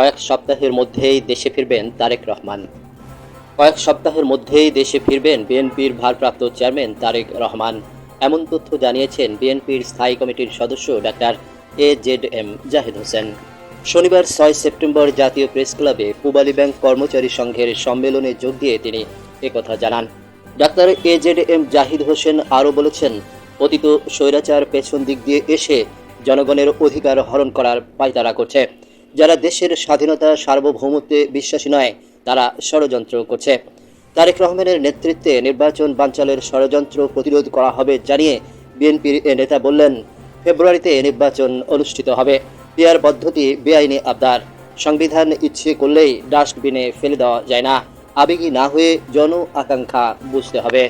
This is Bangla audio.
কয়েক সপ্তাহের মধ্যেই দেশে ফিরবেন তারেক রহমান। কয়েক সপ্তাহের মধ্যেই দেশে ফিরবেন বিএনপির ভারপ্রাপ্ত চেয়ারম্যান তারেক রহমান। এমন তথ্য জানিয়েছেন বিএনপির স্থায়ী কমিটির সদস্য doctor A Z M Zahid Hossain. শনিবার ছয় সেপ্টেম্বর জাতীয় প্রেস ক্লাবে পূবালী ব্যাংক কর্মচারী সংঘের সম্মেলনে যোগ দিয়ে তিনি একথা জানান। Doctor A Z M Zahid Hossain আরও বলেছেন, অতীত স্বৈরাচার পেছন দিক দিয়ে এসে জনগণের অধিকার হরণ করার পায়তারা করছে। যারা দেশের স্বাধীনতা সার্বভৌমত্বে বিশ্বাসী নয়, তারা ষড়যন্ত্র করছে। তারেক রহমানের নেতৃত্বে নির্বাচন বাঞ্চালের ষড়যন্ত্র প্রতিরোধ করা হবে জানিয়ে বিএনপির নেতা বললেন, ফেব্রুয়ারিতে নির্বাচন অনুষ্ঠিত হবে। পিয়ার পদ্ধতি বেআইনি আবদার। সংবিধান ইচ্ছে করলেই ডাস্টবিনে ফেলে দেওয়া যায় না। আবেগী না হয়ে জন আকাঙ্ক্ষা বুঝতে হবে।